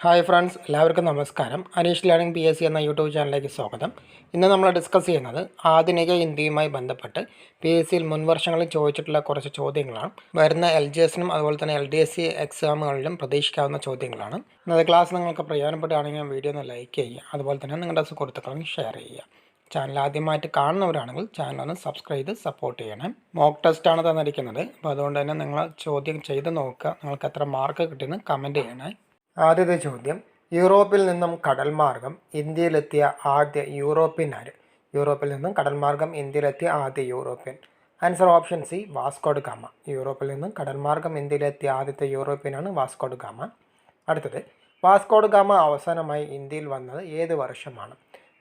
Hi friends എല്ലാവർക്കും നമസ്കാരം. Aneesh learning P S C എന്ന യൂട്യൂബ് ചാനലിലേക്ക് സ്വാഗതം. ഇന്ന് നമ്മൾ ഡിസ്കസ് ചെയ്യുന്നത് ആധുനിക ഇന്ത്യയുമായി ബന്ധപ്പെട്ട് പി എസ് സിയിൽ മുൻവർഷങ്ങളിൽ ചോദിച്ചിട്ടുള്ള കുറച്ച് ചോദ്യങ്ങളാണ്. വരുന്ന എൽ ജി എസിനും അതുപോലെ തന്നെ എൽ ഡി എസ് സി എക്സാമുകളിലും പ്രതീക്ഷിക്കാവുന്ന ചോദ്യങ്ങളാണ്. ഇന്നത്തെ ക്ലാസ് നിങ്ങൾക്ക് പ്രയോജനപ്പെടുകയാണെങ്കിൽ വീഡിയോ ഒന്ന് ലൈക്ക് ചെയ്യുക. അതുപോലെ തന്നെ നിങ്ങളുടെ സുഹൃത്തുക്കളും ഷെയർ ചെയ്യുക. ചാനൽ ആദ്യമായിട്ട് കാണുന്നവരാണെങ്കിൽ ചാനൽ ഒന്ന് സബ്സ്ക്രൈബ് ചെയ്ത് സപ്പോർട്ട് ചെയ്യണം. മോക്ക് ടെസ്റ്റ് ആണ് തന്നിരിക്കുന്നത്. അപ്പോൾ അതുകൊണ്ട് തന്നെ നിങ്ങൾ ചോദ്യം ചെയ്ത് നോക്കുക. നിങ്ങൾക്ക് എത്ര മാർക്ക് കിട്ടിയെന്ന് കമന്റ് ചെയ്യണേ. ആദ്യത്തെ ചോദ്യം യൂറോപ്പിൽ നിന്നും കടൽ മാർഗം ഇന്ത്യയിലെത്തിയ ആദ്യ യൂറോപ്യൻ ആര്? യൂറോപ്പിൽ നിന്നും കടൽ മാർഗം ഇന്ത്യയിലെത്തിയ ആദ്യ European. Answer option C Vasco da Gama. യൂറോപ്പിൽ നിന്നും കടൽ മാർഗം ഇന്ത്യയിലെത്തിയ ആദ്യത്തെ യൂറോപ്യനാണ് വാസ്കോഡ് ഗാമ. അടുത്തത് വാസ്കോഡ് ഗാമ അവസാനമായി ഇന്ത്യയിൽ വന്നത് ഏത് വർഷമാണ്?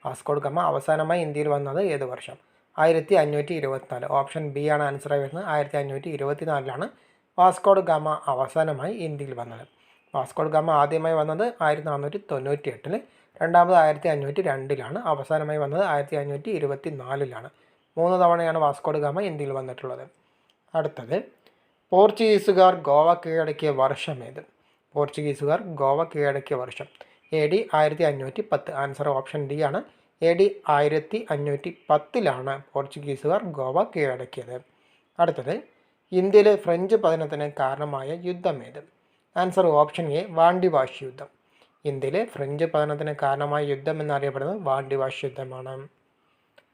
വാസ്കോഡ് ഗാമ അവസാനമായി ഇന്ത്യയിൽ വന്നത് ഏത് വർഷം? ആയിരത്തി അഞ്ഞൂറ്റി ഇരുപത്തിനാല് ഓപ്ഷൻ ബി ആണ് ആൻസറായി വരുന്നത്. ആയിരത്തി അഞ്ഞൂറ്റി ഇരുപത്തിനാലിലാണ് വാസ്കോഡ് ഗാമ അവസാനമായി ഇന്ത്യയിൽ വന്നത്. വാസ്കോഡ് ഗാമ ആദ്യമായി വന്നത് ആയിരത്തി നാനൂറ്റി തൊണ്ണൂറ്റി എട്ടിൽ രണ്ടാമത് ആയിരത്തി അഞ്ഞൂറ്റി രണ്ടിലാണ്. അവസാനമായി വന്നത് ആയിരത്തി അഞ്ഞൂറ്റി ഇരുപത്തി നാലിലാണ് മൂന്ന് തവണയാണ് വാസ്കോഡ് ഗാമ ഇന്ത്യയിൽ വന്നിട്ടുള്ളത്. അടുത്തത് പോർച്ചുഗീസുകാർ ഗോവ കീഴടക്കിയ വർഷം ഏത്? പോർച്ചുഗീസുകാർ ഗോവ കീഴടക്കിയ വർഷം. എ ഡി ആയിരത്തി അഞ്ഞൂറ്റി പത്ത്. ആൻസർ ഓപ്ഷൻ ഡി ആണ്. എ ഡി ആയിരത്തി അഞ്ഞൂറ്റി പത്തിലാണ് പോർച്ചുഗീസുകാർ ഗോവ കീഴടക്കിയത്. അടുത്തത് ഇന്ത്യയിലെ ഫ്രഞ്ച് പതനത്തിന് കാരണമായ യുദ്ധം ഏത്? ആൻസർ ഓപ്ഷൻ എ വാണ്ടിവാഷ് യുദ്ധം ഇന്ത്യയിലെ ഫ്രഞ്ച് പതനത്തിന് കാരണമായ യുദ്ധം എന്നറിയപ്പെടുന്നത് വാണ്ടിവാഷ് യുദ്ധമാണ്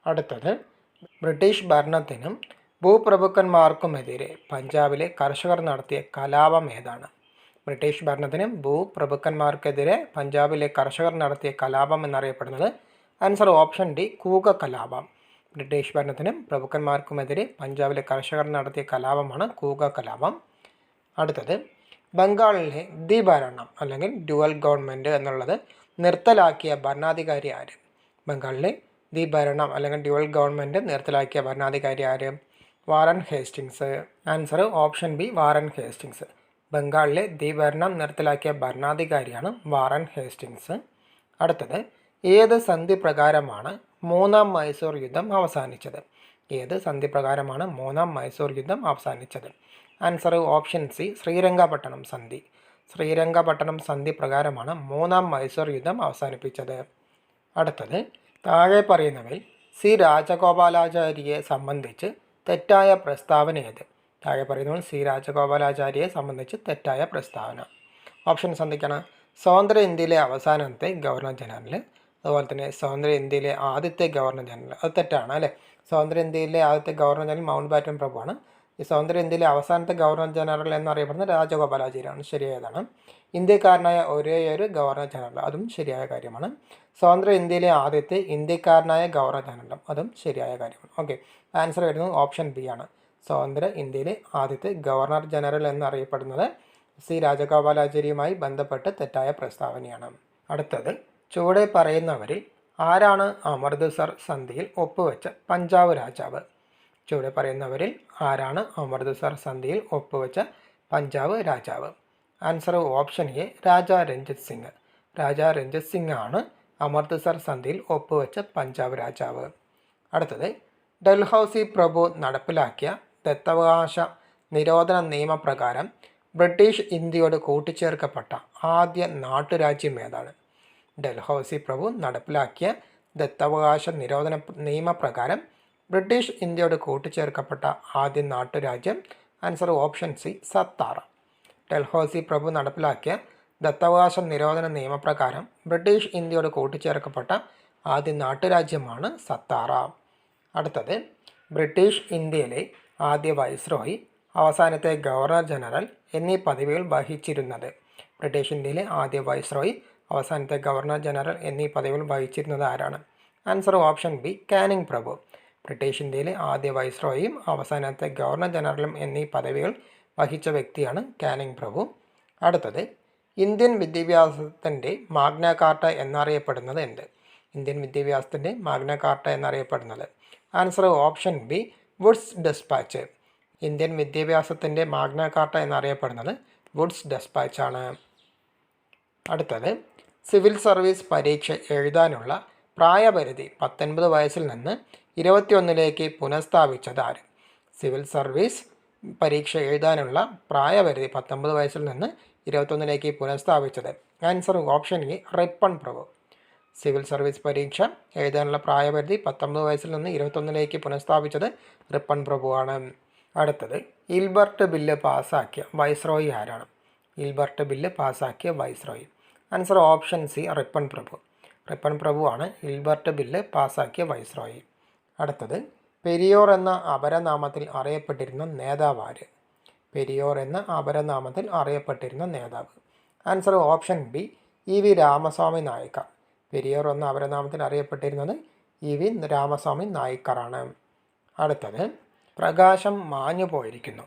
അടുത്തത് ബ്രിട്ടീഷ് ഭരണത്തിനും ഭൂപ്രഭുക്കന്മാർക്കുമെതിരെ പഞ്ചാബിലെ കർഷകർ നടത്തിയ കലാപം ഏതാണ്? ബ്രിട്ടീഷ് ഭരണത്തിനും ഭൂപ്രഭുക്കന്മാർക്കെതിരെ പഞ്ചാബിലെ കർഷകർ നടത്തിയ കലാപം എന്നറിയപ്പെടുന്നത് ആൻസർ ഓപ്ഷൻ ഡി കൂക കലാപം ബ്രിട്ടീഷ് ഭരണത്തിനും പ്രഭുക്കന്മാർക്കുമെതിരെ പഞ്ചാബിലെ കർഷകർ നടത്തിയ കലാപമാണ് കൂക കലാപം അടുത്തത് ബംഗാളിലെ ദി ഭരണം അല്ലെങ്കിൽ ഡ്യുവൽ ഗവൺമെന്റ് എന്നുള്ളത് നിർത്തലാക്കിയ ഭരണാധികാരി ആര്? ബംഗാളിലെ ദി ഭരണം അല്ലെങ്കിൽ ഡ്യുവൽ ഗവൺമെന്റ് നിർത്തലാക്കിയ ഭരണാധികാരി ആര്? Warren Hastings. Answer option B Warren Hastings. ബംഗാളിലെ ദി ഭരണം നിർത്തലാക്കിയ ഭരണാധികാരിയാണ് വാറൻ ഹേസ്റ്റിങ്സ്. അടുത്തത് ഏത് സന്ധി പ്രകാരമാണ് മൂന്നാം മൈസൂർ യുദ്ധം അവസാനിച്ചത്? ഏത് സന്ധി പ്രകാരമാണ് മൂന്നാം മൈസൂർ യുദ്ധം അവസാനിച്ചത്? ആൻസർ ഓപ്ഷൻ സി ശ്രീരംഗപട്ടണം സന്ധി. ശ്രീരംഗപട്ടണം സന്ധി പ്രകാരമാണ് മൂന്നാം മൈസൂർ യുദ്ധം അവസാനിപ്പിച്ചത്. അടുത്തത് താഴെ പറയുന്നവയിൽ സി രാജഗോപാലാചാര്യയെ സംബന്ധിച്ച് തെറ്റായ പ്രസ്താവന ഏത്? താഴെ പറയുന്നവൾ സി രാജഗോപാലാചാര്യയെ സംബന്ധിച്ച് തെറ്റായ പ്രസ്താവന. ഓപ്ഷൻ സന്ധിക്കണം. സ്വതന്ത്ര ഇന്ത്യയിലെ അവസാനത്തെ ഗവർണർ ജനറൽ അതുപോലെ തന്നെ സ്വതന്ത്ര ഇന്ത്യയിലെ ആദ്യത്തെ ഗവർണർ ജനറൽ അത് തെറ്റാണ് അല്ലേ? സ്വതന്ത്ര ഇന്ത്യയിലെ ആദ്യത്തെ ഗവർണർ ജനറൽ മൗണ്ട് ബാറ്റൻ പ്രഭുവാണ്. ഈ സ്വതന്ത്ര ഇന്ത്യയിലെ അവസാനത്തെ ഗവർണർ ജനറൽ എന്നറിയപ്പെടുന്നത് രാജഗോപാലാചാര്യാണ് ശരിയായതാണ്. ഇന്ത്യക്കാരനായ ഒരേയൊരു ഗവർണർ ജനറൽ അതും ശരിയായ കാര്യമാണ്. സ്വതന്ത്ര ഇന്ത്യയിലെ ആദ്യത്തെ ഇന്ത്യക്കാരനായ ഗവർണർ ജനറലും അതും ശരിയായ കാര്യമാണ്. ഓക്കെ ആൻസർ വരുന്നത് ഓപ്ഷൻ ബി ആണ്. സ്വതന്ത്ര ഇന്ത്യയിലെ ആദ്യത്തെ ഗവർണർ ജനറൽ എന്നറിയപ്പെടുന്നത് സി രാജഗോപാലാചാര്യയുമായി ബന്ധപ്പെട്ട് തെറ്റായ പ്രസ്താവനയാണ്. അടുത്തത് ചുവടെ പറയുന്നവരിൽ ആരാണ് അമൃത്സർ സന്ധിയിൽ ഒപ്പുവെച്ച പഞ്ചാബ് രാജാവ്? ചുവടെ പറയുന്നവരിൽ ആരാണ് അമൃത്സർ സന്ധിയിൽ ഒപ്പുവെച്ച പഞ്ചാബ് രാജാവ്? Answer option A Raja Ranjit Singh. Raja Ranjit Singh ആണ് അമൃത്സർ സന്ധിയിൽ ഒപ്പുവെച്ച പഞ്ചാബ് രാജാവ്. അടുത്തത് ഡൽഹൌസി പ്രഭു നടപ്പിലാക്കിയ ദത്തവകാശ നിരോധന നിയമപ്രകാരം ബ്രിട്ടീഷ് ഇന്ത്യയോട് കൂട്ടിച്ചേർക്കപ്പെട്ട ആദ്യ നാട്ടുരാജ്യം ഏതാണ്? ഡൽഹൌസി പ്രഭു നടപ്പിലാക്കിയ ദത്തവകാശ നിരോധന നിയമപ്രകാരം ബ്രിട്ടീഷ് ഇന്ത്യയോട് കൂട്ടിച്ചേർക്കപ്പെട്ട ആദ്യ നാട്ടുരാജ്യം answer option C Satara. Dalhousie പ്രഭു നടപ്പിലാക്കിയ ദത്തവകാശ നിരോധന നിയമപ്രകാരം ബ്രിട്ടീഷ് ഇന്ത്യയോട് കൂട്ടിച്ചേർക്കപ്പെട്ട ആദ്യ നാട്ടുരാജ്യമാണ് സത്താറ. അടുത്തത് ബ്രിട്ടീഷ് ഇന്ത്യയിലെ ആദ്യ വൈസ്രോയി അവസാനത്തെ ഗവർണർ ജനറൽ എന്നീ പദവികൾ വഹിച്ചിരുന്നത്. ബ്രിട്ടീഷ് ഇന്ത്യയിലെ ആദ്യ വൈസ്രോയി അവസാനത്തെ ഗവർണർ ജനറൽ എന്നീ പദവികൾ വഹിച്ചിരുന്നത് ആരാണ്? ആൻസർ ഓപ്ഷൻ ബി കാനിങ് പ്രഭു. ബ്രിട്ടീഷ് ഇന്ത്യയിലെ ആദ്യ വൈസ്രോയും അവസാനത്തെ ഗവർണർ ജനറലും എന്നീ പദവികൾ വഹിച്ച വ്യക്തിയാണ് കാനിങ് പ്രഭു. അടുത്തത് ഇന്ത്യൻ വിദ്യാഭ്യാസത്തിന്റെ മാഗ്ന കാർട്ട എന്നറിയപ്പെടുന്നത് എന്ത്? ഇന്ത്യൻ വിദ്യാഭ്യാസത്തിന്റെ മാഗ്ന കാർട്ട എന്നറിയപ്പെടുന്നത്. Answer option B Wood's despatch. Indian വിദ്യാഭ്യാസത്തിന്റെ മാഗ്ന കാർട്ട എന്നറിയപ്പെടുന്നത് വുഡ്സ് ഡെസ്പാച്ചാണ്. അടുത്തത് സിവിൽ സർവീസ് പരീക്ഷ എഴുതാനുള്ള പ്രായപരിധി പത്തൊൻപത് വയസ്സിൽ നിന്ന് ഇരുപത്തിയൊന്നിലേക്ക് ആര് സിവിൽ സർവീസ് പരീക്ഷ എഴുതാനുള്ള പ്രായപരിധി പത്തൊമ്പത് വയസ്സിൽ നിന്ന് ഇരുപത്തൊന്നിലേക്ക് പുനഃസ്ഥാപിച്ചത്. ആൻസർ ഓപ്ഷൻ എ റിപ്പൺ പ്രഭു. സിവിൽ സർവീസ് പരീക്ഷ എഴുതാനുള്ള പ്രായപരിധി പത്തൊമ്പത് വയസ്സിൽ നിന്ന് ഇരുപത്തൊന്നിലേക്ക് പുനഃസ്ഥാപിച്ചത് റിപ്പൺ പ്രഭുവാണ്. അടുത്തത് ഇൽബർട്ട് ബില്ല് പാസ്സാക്കിയ വൈസ്രോയി ആരാണ്? ഇൽബർട്ട് ബില്ല് പാസ്സാക്കിയ viceroy. Answer option C Ripon പ്രഭു. റിപ്പൺ പ്രഭുവാണ് ഇൽബർട്ട് ബില്ല് പാസാക്കിയ വൈസ്രോയി. അടുത്തത് പെരിയോർ എന്ന അപരനാമത്തിൽ അറിയപ്പെട്ടിരുന്ന നേതാവാര്. പെരിയോർ എന്ന അപരനാമത്തിൽ അറിയപ്പെട്ടിരുന്ന നേതാവ്. Answer option B E V Ramaswamy Naicker Periyar എന്ന അപരനാമത്തിൽ അറിയപ്പെട്ടിരുന്നത് ഇ വി രാമസ്വാമി നായിക്കറാണ്. അടുത്തത് പ്രകാശം മാഞ്ഞു പോയിരിക്കുന്നു.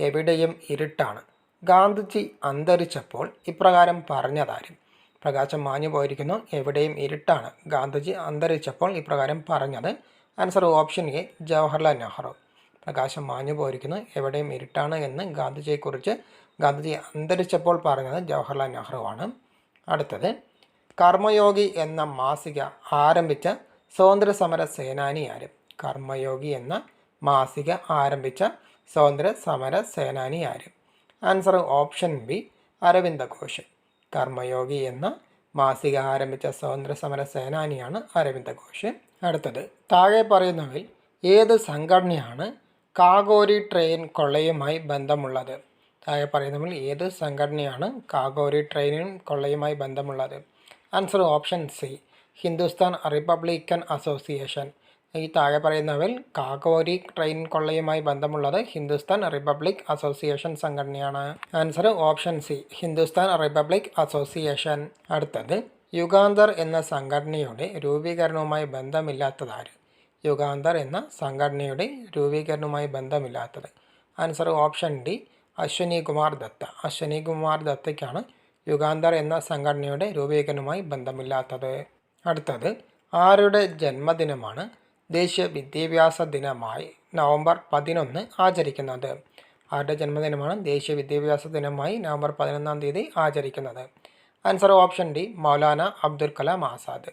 എവിടെയും ഇരുട്ടാണ്. ഗാന്ധിജി അന്തരിച്ചപ്പോൾ ഇപ്രകാരം പറഞ്ഞതാരും പ്രകാശം മാഞ്ഞു പോയിരിക്കുന്നു എവിടെയും ഇരുട്ടാണ്. ഗാന്ധിജി അന്തരിച്ചപ്പോൾ ഇപ്രകാരം പറഞ്ഞത്. Answer option A Jawaharlal Nehru പ്രകാശം മാഞ്ഞു പോയിരിക്കുന്നു എവിടെയും ഇരുട്ടാണ് എന്ന് ഗാന്ധിജിയെക്കുറിച്ച് ഗാന്ധിജി അന്തരിച്ചപ്പോൾ പറഞ്ഞത് ജവഹർലാൽ നെഹ്റു ആണ്. അടുത്തത് കർമ്മയോഗി എന്ന മാസിക ആരംഭിച്ച സ്വാതന്ത്ര്യ സമര സേനാനി ആര്? കർമ്മയോഗി എന്ന മാസിക ആരംഭിച്ച സ്വാതന്ത്ര്യ സമര സേനാനി ആര്? Answer option B Aurobindo Ghosh. Karmayogi എന്ന മാസിക ആരംഭിച്ച സ്വതന്ത്ര സമര സേനാനിയാണ് അരവിന്ദ ഘോഷ്. അടുത്തത് താഴെ പറയുന്നവയിൽ ഏത് സംഘടനയാണ് കാഗോരി ട്രെയിൻ കൊള്ളയുമായി ബന്ധമുള്ളത്? താഴെ പറയുന്നവയിൽ ഏത് സംഘടനയാണ് കാഗോരി ട്രെയിനും കൊള്ളയുമായി ബന്ധമുള്ളത്? Answer option C Hindustan Republican Association. ഈ താഴെ പറയുന്നവയിൽ കാക്കോരി ട്രെയിൻ കൊള്ളയുമായി ബന്ധമുള്ളത് ഹിന്ദുസ്ഥാൻ റിപ്പബ്ലിക് അസോസിയേഷൻ സംഘടനയാണ്. Answer option C Hindustan Republic Association. അടുത്തത് യുഗാന്തർ എന്ന സംഘടനയുടെ രൂപീകരണവുമായി ബന്ധമില്ലാത്തതാര്? യുഗാന്തർ എന്ന സംഘടനയുടെ രൂപീകരണവുമായി ബന്ധമില്ലാത്തത്. Answer option D Ashwini Kumar Dutta. Ashwini Kumar ദത്തയ്ക്കാണ് Yugandhar എന്ന സംഘടനയുടെ രൂപീകരണവുമായി ബന്ധമില്ലാത്തത്. അടുത്തത് ആരുടെ ജന്മദിനമാണ്? ദേശീയ വിദ്യാഭ്യാസ ദിനമായി നവംബർ പതിനൊന്ന് ആചരിക്കുന്നത്. ആരുടെ ജന്മദിനമാണ്? ദേശീയ വിദ്യാഭ്യാസ ദിനമായി നവംബർ പതിനൊന്നാം തീയതി ആചരിക്കുന്നത്. Answer option D Maulana Abdul Kalam Azad.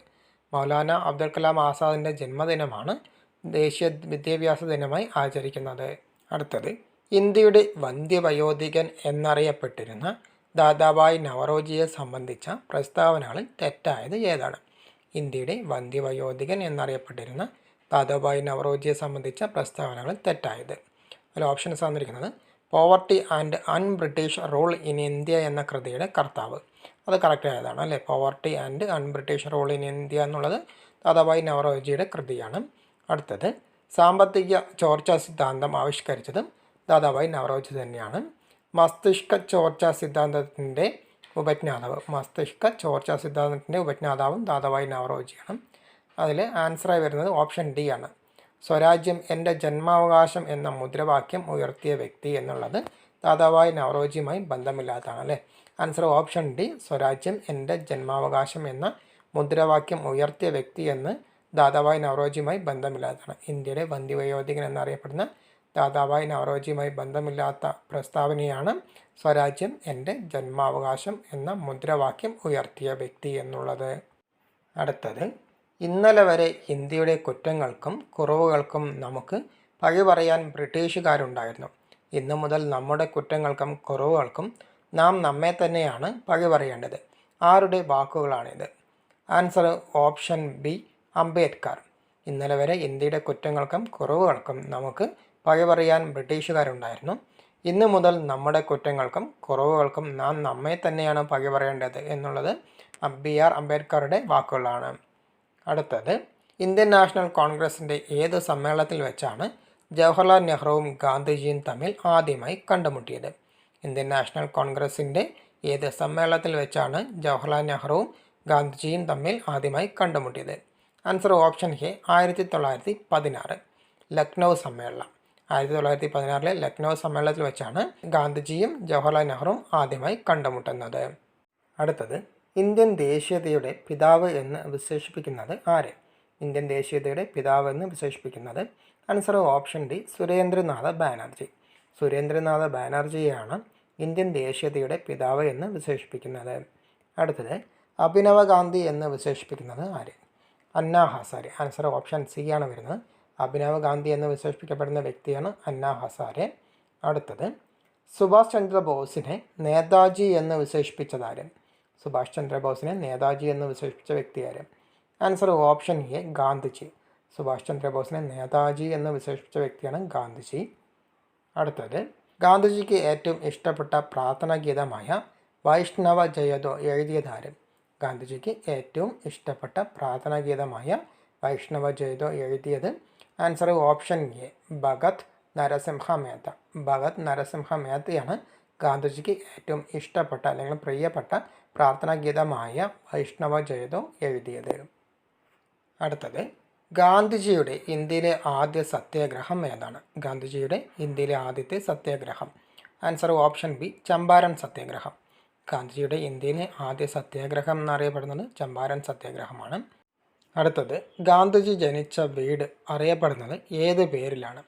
Maulana Abdul Kalam ആസാദിന്റെ ജന്മദിനമാണ് ദേശീയ വിദ്യാഭ്യാസ ദിനമായി ആചരിക്കുന്നത്. അടുത്തത് ഇന്ത്യയുടെ വന്ധ്യവയോധികൻ എന്നറിയപ്പെട്ടിരുന്ന ദാദാബായ് നവറോജിയെ സംബന്ധിച്ച പ്രസ്താവനകളിൽ തെറ്റായത് ഏതാണ്? ഇന്ത്യയുടെ വന്ധ്യവയോധികൻ എന്നറിയപ്പെട്ടിരുന്ന ദാദാബായ് നവറോജിയെ സംബന്ധിച്ച പ്രസ്താവനകൾ തെറ്റായത്. അതിൽ ഓപ്ഷൻസ് തന്നിരിക്കുന്നത് poverty and un British rule in India എന്ന കൃതിയുടെ കർത്താവ്. അത് കറക്റ്റ് ആയതാണ് അല്ലേ? Poverty and un British rule in India എന്നുള്ളത് ദാദാബായ് നവറോജിയുടെ കൃതിയാണ്. അടുത്തത് സാമ്പത്തിക ചോർച്ചാ സിദ്ധാന്തം ആവിഷ്കരിച്ചതും ദാദാബായ് നവറോജി തന്നെയാണ്. മസ്തിഷ്ക ചോർച്ചാ സിദ്ധാന്തത്തിന്റെ ഉപജ്ഞാതാവ്. മസ്തിഷ്ക ചോർച്ചാ സിദ്ധാന്തത്തിന്റെ ഉപജ്ഞാതാവും ദാദാബായ് നവറോജിയാണ് അതിൽ ആൻസറായി വരുന്നത് ഓപ്ഷൻ ഡി ആണ്. സ്വരാജ്യം എന്റെ ജന്മാവകാശം എന്ന മുദ്രാവാക്യം ഉയർത്തിയ വ്യക്തി എന്നുള്ളത് ദാദാബായ് നവറോജിയുമായി ബന്ധമില്ലാത്തതാണ് അല്ലേ? ആൻസർ ഓപ്ഷൻ ഡി സ്വരാജ്യം എന്റെ ജന്മാവകാശം എന്ന മുദ്രാവാക്യം ഉയർത്തിയ വ്യക്തി എന്ന് ദാദാബായ് നവറോജിയുമായി ബന്ധമില്ലാത്തതാണ്. ഇന്ത്യയുടെ വന്ധ്യവയോധികൻ എന്നറിയപ്പെടുന്ന ദാദാബായ് നവറോജിയുമായി ബന്ധമില്ലാത്ത പ്രസ്താവനയാണ് സ്വരാജ്യം എന്റെ ജന്മാവകാശം എന്ന മുദ്രാവാക്യം ഉയർത്തിയ വ്യക്തി എന്നുള്ളത്. അടുത്തത് ഇന്നലെ വരെ ഇന്ത്യയുടെ കുറ്റങ്ങൾക്കും കുറവുകൾക്കും നമുക്ക് പഴി പറയാൻ ബ്രിട്ടീഷുകാരുണ്ടായിരുന്നു. ഇന്നു മുതൽ നമ്മുടെ കുറ്റങ്ങൾക്കും കുറവുകൾക്കും നാം നമ്മെ തന്നെയാണ് പഴി പറയേണ്ടത് ആരുടെ വാക്കുകളാണിത്? Answer option B Ambedkar. ഇന്നലെ വരെ ഇന്ത്യയുടെ കുറ്റങ്ങൾക്കും കുറവുകൾക്കും നമുക്ക് പഴി പറയാൻ ബ്രിട്ടീഷുകാരുണ്ടായിരുന്നു. ഇന്നു മുതൽ നമ്മുടെ കുറ്റങ്ങൾക്കും കുറവുകൾക്കും നാം നമ്മെ തന്നെയാണ് പഴി പറയേണ്ടത് എന്നുള്ളത് ബി ആർ അംബേദ്കറുടെ വാക്കുകളാണ്. അടുത്തത് ഇന്ത്യൻ നാഷണൽ കോൺഗ്രസിന്റെ ഏത് സമ്മേളനത്തിൽ വെച്ചാണ് ജവഹർലാൽ നെഹ്റുവും ഗാന്ധിജിയും തമ്മിൽ ആദ്യമായി കണ്ടുമുട്ടിയത്? ഇന്ത്യൻ നാഷണൽ കോൺഗ്രസിന്റെ ഏത് സമ്മേളനത്തിൽ വെച്ചാണ് ജവഹർലാൽ നെഹ്റുവും ഗാന്ധിജിയും തമ്മിൽ ആദ്യമായി കണ്ടുമുട്ടിയത്? ആൻസർ ഓപ്ഷൻ എ ആയിരത്തി തൊള്ളായിരത്തി പതിനാറ് ലക്നൗ സമ്മേളനം. ആയിരത്തി തൊള്ളായിരത്തി പതിനാറിലെ ലക്നൗ സമ്മേളനത്തിൽ വെച്ചാണ് ഗാന്ധിജിയും ജവഹർലാൽ നെഹ്റുവും ആദ്യമായി കണ്ടുമുട്ടുന്നത്. അടുത്തത് ഇന്ത്യൻ ദേശീയതയുടെ പിതാവ് എന്ന് വിശേഷിപ്പിക്കുന്നത് ആര്? ഇന്ത്യൻ ദേശീയതയുടെ പിതാവ് എന്ന് വിശേഷിപ്പിക്കുന്നത് answer option D Surendranath Banerjee. Surendranath ബാനർജിയാണ് Indian ദേശീയതയുടെ പിതാവ് എന്ന് വിശേഷിപ്പിക്കുന്നത്. അടുത്തത് അഭിനവ ഗാന്ധി എന്ന് വിശേഷിപ്പിക്കുന്നത് ആര്? Anna Hazare. Answer option C ആണ് വരുന്നത്. അഭിനവ് ഗാന്ധി എന്ന് വിശേഷിപ്പിക്കപ്പെടുന്ന വ്യക്തിയാണ് അന്ന ഹസാരെ. അടുത്തത് സുഭാഷ് ചന്ദ്ര ബോസിനെ നേതാജി എന്ന് വിശേഷിപ്പിച്ചതാര് സുഭാഷ് ചന്ദ്രബോസിനെ നേതാജി എന്ന് വിശേഷിപ്പിച്ച വ്യക്തിയാര് answer option A Gandhiji. Subhash ചന്ദ്രബോസിനെ Netaji എന്ന് വിശേഷിപ്പിച്ച വ്യക്തിയാണ് ഗാന്ധിജി. അടുത്തത് ഗാന്ധിജിക്ക് ഏറ്റവും ഇഷ്ടപ്പെട്ട പ്രാർത്ഥനാ ഗീതമായ വൈഷ്ണവ ജയതോ എഴുതിയതാരും ഗാന്ധിജിക്ക് ഏറ്റവും ഇഷ്ടപ്പെട്ട പ്രാർത്ഥനാ ഗീതമായ വൈഷ്ണവ ജയതോ എഴുതിയത് answer option A Bhagat Narasimha Mehta. Bhagat Narasimha മേത്തയാണ് ഗാന്ധിജിക്ക് ഏറ്റവും ഇഷ്ടപ്പെട്ട അല്ലെങ്കിൽ പ്രിയപ്പെട്ട പ്രാർത്ഥനാ ഗീതമായ വൈഷ്ണവ ജയതോ എഴുതിയത്. അടുത്തത് ഗാന്ധിജിയുടെ ഇന്ത്യയിലെ ആദ്യ സത്യാഗ്രഹം ഏതാണ്? ഗാന്ധിജിയുടെ ഇന്ത്യയിലെ ആദ്യത്തെ സത്യാഗ്രഹം. ആൻസർ ഓപ്ഷൻ ബി ചമ്പാരൻ സത്യാഗ്രഹം. ഗാന്ധിജിയുടെ ഇന്ത്യയിലെ ആദ്യ സത്യാഗ്രഹം എന്നറിയപ്പെടുന്നത് ചമ്പാരൻ സത്യാഗ്രഹമാണ്. അടുത്തത് ഗാന്ധിജി ജനിച്ച വീട് അറിയപ്പെടുന്നത് ഏത് പേരിലാണ്?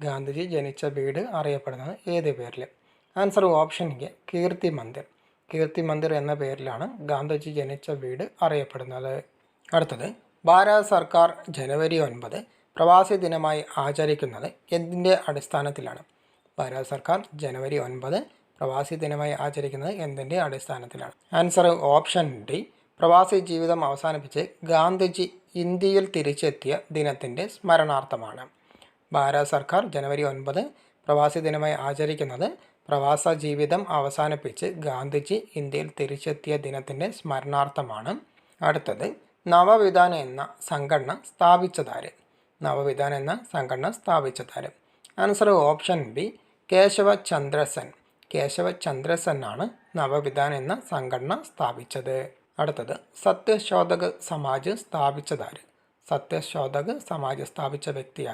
ഗാന്ധിജി ജനിച്ച വീട് അറിയപ്പെടുന്നത് ഏത് പേരിൽ answer option A Kirti Mandir. Kirti Mandir എന്ന പേരിലാണ് ഗാന്ധിജി ജനിച്ച വീട് അറിയപ്പെടുന്നത്. അടുത്തത് ഭാരത സർക്കാർ ജനുവരി ഒൻപത് പ്രവാസി ദിനമായി ആചരിക്കുന്നത് എന്തിന്റെ അടിസ്ഥാനത്തിലാണ്? ഭാരത സർക്കാർ ജനുവരി ഒൻപത് പ്രവാസി ദിനമായി ആചരിക്കുന്നത് എന്തിന്റെ അടിസ്ഥാനത്തിലാണ്? ആൻസർ ഓപ്ഷൻ ഡി പ്രവാസി ജീവിതം അവസാനിപ്പിച്ച് ഗാന്ധിജി ഇന്ത്യയിൽ തിരിച്ചെത്തിയ ദിനത്തിന്റെ സ്മരണാർത്ഥമാണ്. ഭാരത സർക്കാർ ജനുവരി ഒൻപത് പ്രവാസി ദിനമായി ആചരിക്കുന്നത് പ്രവാസ ജീവിതം അവസാനിപ്പിച്ച് ഗാന്ധിജി ഇന്ത്യയിൽ തിരിച്ചെത്തിയ ദിനത്തിന്റെ സ്മരണാർത്ഥമാണ് അടുത്തത് നവവിധാന എന്ന സംഘടന സ്ഥാപിച്ചതാര്? നവവിധാന എന്ന സംഘടന സ്ഥാപിച്ചതാര്? Answer option B Keshab Chandrasen Keshab ചന്ദ്രസനാണ് Navavidhan എന്ന സംഘടന സ്ഥാപിച്ചത്. അടുത്തത് സത്യശോധക സമാജ് സ്ഥാപിച്ചതാര്? സത്യശോധക സമാജ് സ്ഥാപിച്ച വ്യക്തി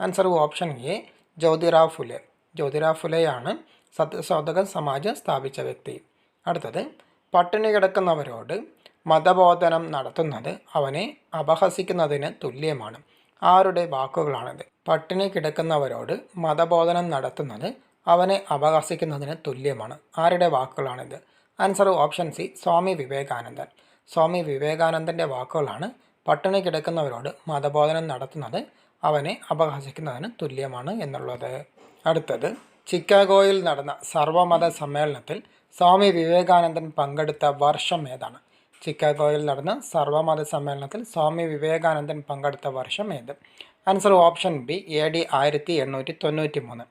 answer option A Jyotirao Phule. Jyotirao ഫുലെയാണ് Satyashodhak സമാജം സ്ഥാപിച്ച വ്യക്തി. അടുത്തത് പട്ടിണി കിടക്കുന്നവരോട് മതബോധനം നടത്തുന്നത് അവനെ അപഹസിക്കുന്നതിന് തുല്യമാണ്. ആരുടെ വാക്കുകളാണിത്? പട്ടിണി കിടക്കുന്നവരോട് മതബോധനം നടത്തുന്നത് അവനെ അപഹസിക്കുന്നതിന് തുല്യമാണ്. ആരുടെ വാക്കുകളാണിത്? Answer option C Swami Vivekananda. Swami വിവേകാനന്ദന്റെ വാക്കുകളാണ് പട്ടിണി കിടക്കുന്നവരോട് മതബോധനം നടത്തുന്നത് അവനെ അപഹസിക്കുന്നതിന് തുല്യമാണ് എന്നുള്ളത്. അടുത്തത് ചിക്കാഗോയിൽ നടന്ന സർവമത സമ്മേളനത്തിൽ സ്വാമി വിവേകാനന്ദൻ പങ്കെടുത്ത വർഷം ഏതാണ്? ചിക്കാഗോയിൽ നടന്ന സർവമത സമ്മേളനത്തിൽ സ്വാമി വിവേകാനന്ദൻ പങ്കെടുത്ത വർഷം ഏത്? Answer option B A D ആയിരത്തി എണ്ണൂറ്റി തൊണ്ണൂറ്റി മൂന്ന്.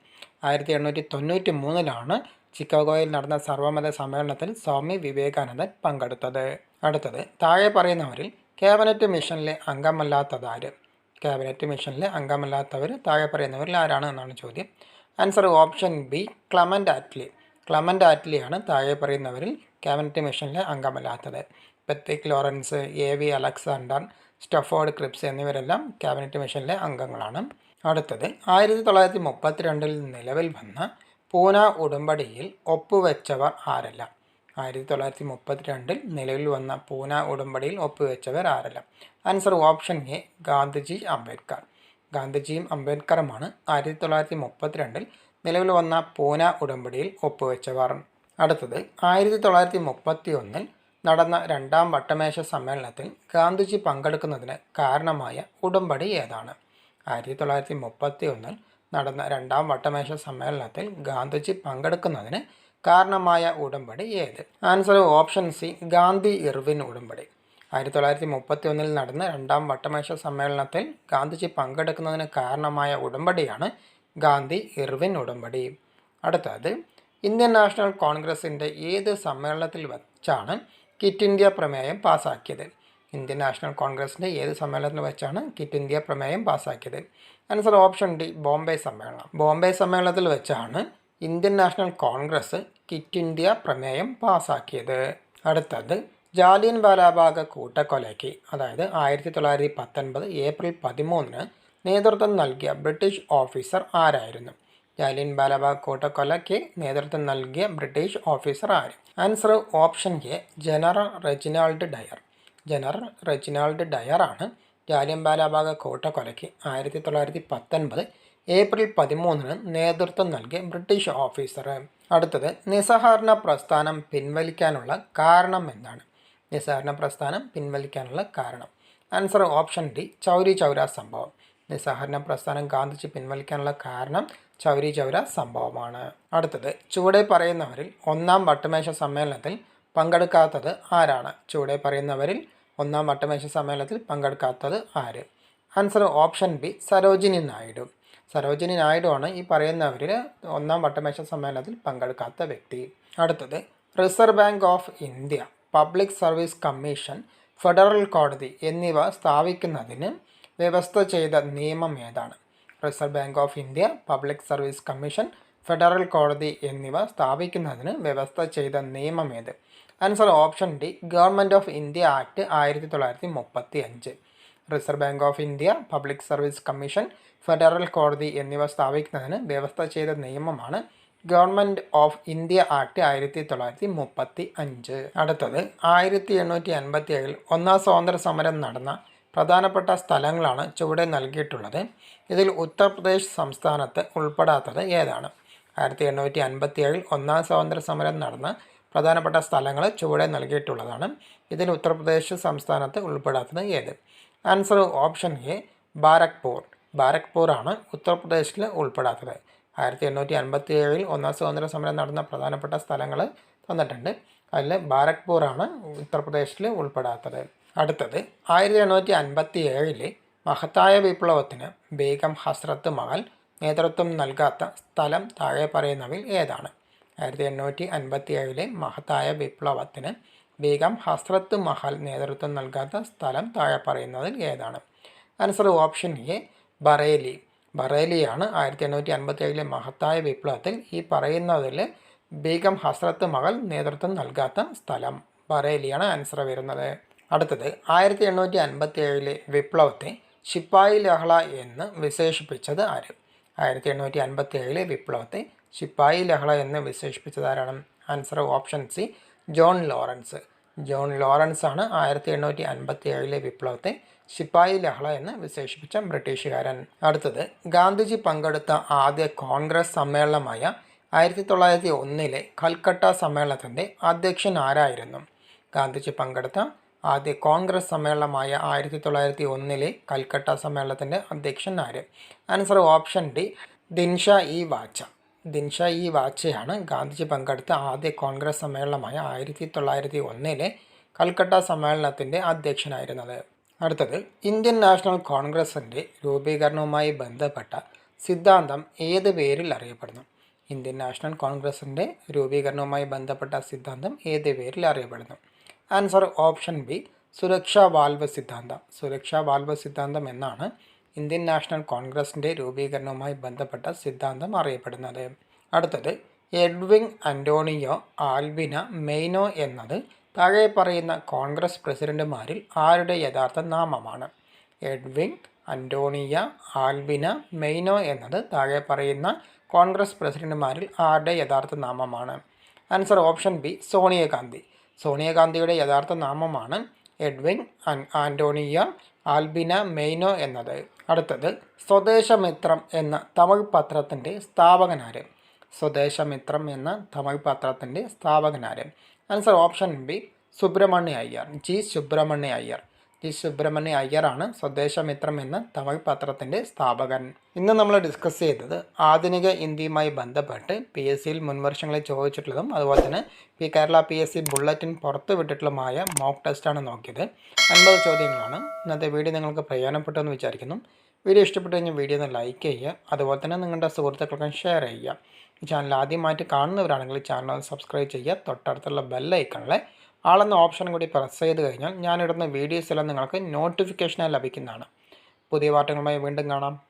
ആയിരത്തി എണ്ണൂറ്റി തൊണ്ണൂറ്റി മൂന്നിലാണ് ചിക്കാഗോയിൽ നടന്ന സർവമത സമ്മേളനത്തിൽ സ്വാമി വിവേകാനന്ദൻ പങ്കെടുത്തത്. അടുത്തത് താഴെ പറയുന്നവരിൽ ക്യാബിനറ്റ് മിഷനിലെ അംഗമല്ലാത്തതാര്? ക്യാബിനറ്റ് മിഷനിലെ അംഗമല്ലാത്തവർ താഴെ പറയുന്നവരിൽ ആരാണ് എന്നാണ് ചോദ്യം. Answer option B Clement Attlee Clement ആറ്റ്ലിയാണ് താഴെ പറയുന്നവരിൽ ക്യാബിനറ്റ് മിഷനിലെ അംഗമല്ലാത്തത്. Pethick Lawrence A V Alexander Stafford Cripps എന്നിവരെല്ലാം cabinet മിഷനിലെ അംഗങ്ങളാണ്. അടുത്തത് ആയിരത്തി തൊള്ളായിരത്തി മുപ്പത്തിരണ്ടിൽ നിലവിൽ വന്ന പൂന ഉടമ്പടിയിൽ ഒപ്പുവെച്ചവർ ആരല്ല? ആയിരത്തി തൊള്ളായിരത്തി മുപ്പത്തിരണ്ടിൽ നിലവിൽ വന്ന പൂന ഉടമ്പടിയിൽ ഒപ്പുവെച്ചവർ ആരല്ല? Answer option A Gandhiji Ambedkar. ഗാന്ധിജിയും അംബേദ്കറുമാണ് ആയിരത്തി തൊള്ളായിരത്തി മുപ്പത്തിരണ്ടിൽ നിലവിൽ വന്ന പൂന ഉടമ്പടിയിൽ ഒപ്പുവെച്ചവർ. അടുത്തത് ആയിരത്തി തൊള്ളായിരത്തി മുപ്പത്തി ഒന്നിൽ നടന്ന രണ്ടാം വട്ടമേശ സമ്മേളനത്തിൽ ഗാന്ധിജി പങ്കെടുക്കുന്നതിന് കാരണമായ ഉടമ്പടി ഏതാണ്? ആയിരത്തി തൊള്ളായിരത്തി മുപ്പത്തി ഒന്നിൽ നടന്ന രണ്ടാം വട്ടമേശ സമ്മേളനത്തിൽ ഗാന്ധിജി പങ്കെടുക്കുന്നതിന് കാരണമായ ഉടമ്പടി ഏത്? Answer option C Gandhi Irwin ഉടമ്പടി. ആയിരത്തി തൊള്ളായിരത്തി മുപ്പത്തി ഒന്നിൽ നടന്ന രണ്ടാം വട്ടമേശ സമ്മേളനത്തിൽ ഗാന്ധിജി പങ്കെടുക്കുന്നതിന് കാരണമായ ഉടമ്പടിയാണ് ഗാന്ധി ഇർവിൻ ഉടമ്പടി. അടുത്തത് ഇന്ത്യൻ നാഷണൽ കോൺഗ്രസിന്റെ ഏത് സമ്മേളനത്തിൽ വെച്ചാണ് കിറ്റ് ഇന്ത്യ പ്രമേയം പാസാക്കിയത്? ഇന്ത്യൻ നാഷണൽ കോൺഗ്രസിന്റെ ഏത് സമ്മേളനത്തിൽ വെച്ചാണ് കിറ്റ് ഇന്ത്യ പ്രമേയം പാസാക്കിയത്? ആൻസർ ഓപ്ഷൻ ഡി ബോംബെ സമ്മേളനം. ബോംബെ സമ്മേളനത്തിൽ വെച്ചാണ് Indian National Congress quit India പ്രമേയം പാസാക്കിയത്. അടുത്തത് ജാലിയൻ വാലാബാഗ് കൂട്ടക്കൊലയ്ക്ക് അതായത് ആയിരത്തി തൊള്ളായിരത്തി പത്തൊൻപത് ഏപ്രിൽ പതിമൂന്നിന് നേതൃത്വം നൽകിയ ബ്രിട്ടീഷ് ഓഫീസർ ആരായിരുന്നു? ജാലിയൻ വാലാബാഗ് കൂട്ടക്കൊലയ്ക്ക് നേതൃത്വം നൽകിയ ബ്രിട്ടീഷ് ഓഫീസർ ആര്? Answer option A General Reginald Dyer. General Reginald ഡയറാണ് Jallian Walabagh കൂട്ടക്കൊലയ്ക്ക് ആയിരത്തി തൊള്ളായിരത്തി പത്തൊൻപത് ഏപ്രിൽ പതിമൂന്നിന് നേതൃത്വം നൽകിയ ബ്രിട്ടീഷ് ഓഫീസർ. അടുത്തത് നിസ്സഹകരണ പ്രസ്ഥാനം പിൻവലിക്കാനുള്ള കാരണം എന്താണ് നിസ്സഹകരണ പ്രസ്ഥാനം പിൻവലിക്കാനുള്ള കാരണം. Answer option D Chauri Chaura സംഭവം. നിസ്സഹകരണ പ്രസ്ഥാനം ഗാന്ധിജി പിൻവലിക്കാനുള്ള കാരണം ചൗരി ചൗര സംഭവമാണ്. അടുത്തത് ചുവടെ പറയുന്നവരിൽ ഒന്നാം വട്ടമേശ സമ്മേളനത്തിൽ പങ്കെടുക്കാത്തത് ആരാണ്? ചുവടെ പറയുന്നവരിൽ ഒന്നാം വട്ടമേശ സമ്മേളനത്തിൽ പങ്കെടുക്കാത്തത് ആര്? Answer option B Sarojini Naidu. Sarojini Naidu ആണ് ഈ പറയുന്നവരിൽ ഒന്നാം വട്ടമേശ സമ്മേളനത്തിൽ പങ്കെടുക്കാത്ത വ്യക്തി. അടുത്തത് Reserve Bank of India. Public Service Commission Federal കോടതി എന്നിവ സ്ഥാപിക്കുന്നതിന് വ്യവസ്ഥ ചെയ്ത നിയമം ഏതാണ്? Reserve Bank of India Public Service Commission Federal കോടതി എന്നിവ സ്ഥാപിക്കുന്നതിന് വ്യവസ്ഥ ചെയ്ത നിയമം ഏത്? Answer option D Government of India Act ആയിരത്തി തൊള്ളായിരത്തി മുപ്പത്തി അഞ്ച് Reserve Bank of India Public Service Commission Federal കോടതി എന്നിവ സ്ഥാപിക്കുന്നതിന് വ്യവസ്ഥ ചെയ്ത നിയമമാണ് ഗവൺമെന്റ് ഓഫ് ഇന്ത്യ ആക്ട് ആയിരത്തി തൊള്ളായിരത്തി മുപ്പത്തി അഞ്ച് അടുത്തത് ആയിരത്തി എണ്ണൂറ്റി അൻപത്തി ഏഴിൽ ഒന്നാം സ്വാതന്ത്ര്യ സമരം നടന്ന പ്രധാനപ്പെട്ട സ്ഥലങ്ങളാണ് ചുവടെ നൽകിയിട്ടുള്ളത്. ഇതിൽ ഉത്തർപ്രദേശ് സംസ്ഥാനത്ത് ഉൾപ്പെടാത്തത് ഏതാണ്? ആയിരത്തി എണ്ണൂറ്റി അൻപത്തി ഏഴിൽ ഒന്നാം സ്വാതന്ത്ര്യ സമരം നടന്ന പ്രധാനപ്പെട്ട സ്ഥലങ്ങൾ ചുവടെ നൽകിയിട്ടുള്ളതാണ്. ഇതിൽ ഉത്തർപ്രദേശ് സംസ്ഥാനത്ത് ഉൾപ്പെടാത്തത് ഏത്? Answer option A Barrackpore. Barrackpore ആണ് ഉത്തർപ്രദേശിൽ ഉൾപ്പെടാത്തത്. ആയിരത്തി എണ്ണൂറ്റി അൻപത്തി ഏഴിൽ ഒന്നാം സ്വാതന്ത്ര്യ സമരം നടന്ന പ്രധാനപ്പെട്ട സ്ഥലങ്ങൾ തന്നിട്ടുണ്ട്. അതിൽ ബാരക്പൂറാണ് ഉത്തർപ്രദേശിൽ ഉൾപ്പെടാത്തത്. അടുത്തത് ആയിരത്തി എണ്ണൂറ്റി അൻപത്തി ഏഴിലെ മഹത്തായ വിപ്ലവത്തിന് ബേഗം ഹസ്രത്ത് മഹൽ നേതൃത്വം നൽകാത്ത സ്ഥലം താഴെ പറയുന്നവയിൽ ഏതാണ്? ആയിരത്തി എണ്ണൂറ്റി അൻപത്തി ഏഴിലെ മഹത്തായ വിപ്ലവത്തിന് ബേഗം ഹസ്രത്ത് മഹൽ നേതൃത്വം നൽകാത്ത സ്ഥലം താഴെ പറയുന്നതിൽ ഏതാണ്? Answer option A Bareilly. ബറേലിയാണ് ആയിരത്തി എണ്ണൂറ്റി അൻപത്തി ഏഴിലെ മഹത്തായ വിപ്ലവത്തിൽ ഈ പറയുന്നതിൽ ബീഗം ഹസ്രത്ത് മകൾ നേതൃത്വം നൽകാത്ത സ്ഥലം. ബറേലിയാണ് ആൻസർ വരുന്നത്. അടുത്തത് ആയിരത്തി എണ്ണൂറ്റി അൻപത്തി ഏഴിലെ വിപ്ലവത്തെ ശിപ്പായി ലഹള എന്ന് വിശേഷിപ്പിച്ചത് ആര്? ആയിരത്തി എണ്ണൂറ്റി അൻപത്തി ഏഴിലെ വിപ്ലവത്തെ ശിപ്പായി ലഹള എന്ന് വിശേഷിപ്പിച്ചത് ആരാണ്? Answer option C John Lawrence. John Lawrence ആണ് ആയിരത്തി എണ്ണൂറ്റി അൻപത്തി ഏഴിലെ വിപ്ലവത്തെ ശിപ്പായി ലഹള എന്ന് വിശേഷിപ്പിച്ച ബ്രിട്ടീഷുകാരൻ. അടുത്തത് ഗാന്ധിജി പങ്കെടുത്ത ആദ്യ കോൺഗ്രസ് സമ്മേളനമായ ആയിരത്തി തൊള്ളായിരത്തി ഒന്നിലെ കൽക്കട്ട സമ്മേളനത്തിന്റെ അധ്യക്ഷൻ ആരായിരുന്നു? ഗാന്ധിജി പങ്കെടുത്ത ആദ്യ കോൺഗ്രസ് സമ്മേളനമായ ആയിരത്തി തൊള്ളായിരത്തി ഒന്നിലെ കൽക്കട്ട സമ്മേളനത്തിന്റെ അധ്യക്ഷൻ ആര്? Answer option D Dinshaw E Wacha. Dinshaw E വാച്ചയാണ് Gandhiji പങ്കെടുത്ത ആദ്യ കോൺഗ്രസ് സമ്മേളനമായ ആയിരത്തി തൊള്ളായിരത്തി ഒന്നിലെ കൽക്കട്ട സമ്മേളനത്തിന്റെ അധ്യക്ഷനായിരുന്നത്. അടുത്തത് ഇന്ത്യൻ നാഷണൽ കോൺഗ്രസിന്റെ രൂപീകരണവുമായി ബന്ധപ്പെട്ട സിദ്ധാന്തം ഏത് പേരിൽ അറിയപ്പെടുന്നു? ഇന്ത്യൻ നാഷണൽ കോൺഗ്രസിന്റെ രൂപീകരണവുമായി ബന്ധപ്പെട്ട സിദ്ധാന്തം ഏത് പേരിൽ അറിയപ്പെടുന്നു? ആൻസർ ഓപ്ഷൻ ബി സുരക്ഷാ വാൽവ് സിദ്ധാന്തം. സുരക്ഷാ വാൽവ് സിദ്ധാന്തം എന്നാണ് ഇന്ത്യൻ നാഷണൽ കോൺഗ്രസിന്റെ രൂപീകരണവുമായി ബന്ധപ്പെട്ട സിദ്ധാന്തം അറിയപ്പെടുന്നത്. അടുത്തത് എഡ്വിൻ അന്റോണിയോ ആൽബിന മെയ്നോ എന്നത് താഴെ പറയുന്ന കോൺഗ്രസ് പ്രസിഡന്റുമാരിൽ ആരുടെ യഥാർത്ഥ നാമമാണ്? എഡ്വിൻ അന്റോണിയ ആൽബിന മെയ്നോ എന്നത് താഴെ പറയുന്ന കോൺഗ്രസ് പ്രസിഡന്റുമാരിൽ ആരുടെ യഥാർത്ഥ നാമമാണ്? Answer option B Sonia Gandhi. സോണിയാഗാന്ധിയുടെ യഥാർത്ഥ നാമമാണ് എഡ്വിൻ ആന്റോണിയ ആൽബിന മെയ്നോ എന്നത്. അടുത്തത് സ്വദേശമിത്രം എന്ന തമിഴ് പത്രത്തിന്റെ സ്ഥാപകനാര്? സ്വദേശമിത്രം എന്ന തമിഴ് പത്രത്തിന്റെ സ്ഥാപകനാര്? Answer option B Subramania Iyer G Subramania Iyer G Subramania അയ്യറാണ് സ്വദേശമിത്രം എന്ന തമിഴ് പത്രത്തിന്റെ സ്ഥാപകൻ. ഇന്ന് നമ്മൾ ഡിസ്കസ് ചെയ്തത് ആധുനിക ഇന്ത്യയുമായി ബന്ധപ്പെട്ട് പി എസ് സിയിൽ മുൻവർഷങ്ങളിൽ ചോദിച്ചിട്ടുള്ളതും അതുപോലെ തന്നെ P Kerala P S C bulletin പുറത്ത് വിട്ടിട്ടുള്ളതുമായ മോക്ക് ടെസ്റ്റാണ് നോക്കിയത്. അൻപത് ചോദ്യങ്ങളാണ്. ഇന്നത്തെ വീഡിയോ നിങ്ങൾക്ക് പ്രയോജനപ്പെട്ടു എന്ന് വിചാരിക്കുന്നു. വീഡിയോ ഇഷ്ടപ്പെട്ടു കഴിഞ്ഞാൽ വീഡിയോ ഒന്ന് ലൈക്ക് ചെയ്യുക. അതുപോലെ തന്നെ നിങ്ങളുടെ സുഹൃത്തുക്കൾക്കും ഷെയർ ചെയ്യുക. ചാനൽ ആദ്യമായിട്ട് കാണുന്നവരാണെങ്കിൽ ചാനൽ സബ്സ്ക്രൈബ് ചെയ്യുക തൊട്ടടുത്തുള്ള ബെല്ലൈക്കണിലെ ആളെന്ന ഓപ്ഷൻ കൂടി പ്രസ് ചെയ്ത് കഴിഞ്ഞാൽ ഞാനിടുന്ന വീഡിയോസ് എല്ലാം നിങ്ങൾക്ക് നോട്ടിഫിക്കേഷനായി ലഭിക്കുന്നതാണ്. പുതിയ വാർത്തകളുമായി വീണ്ടും കാണാം.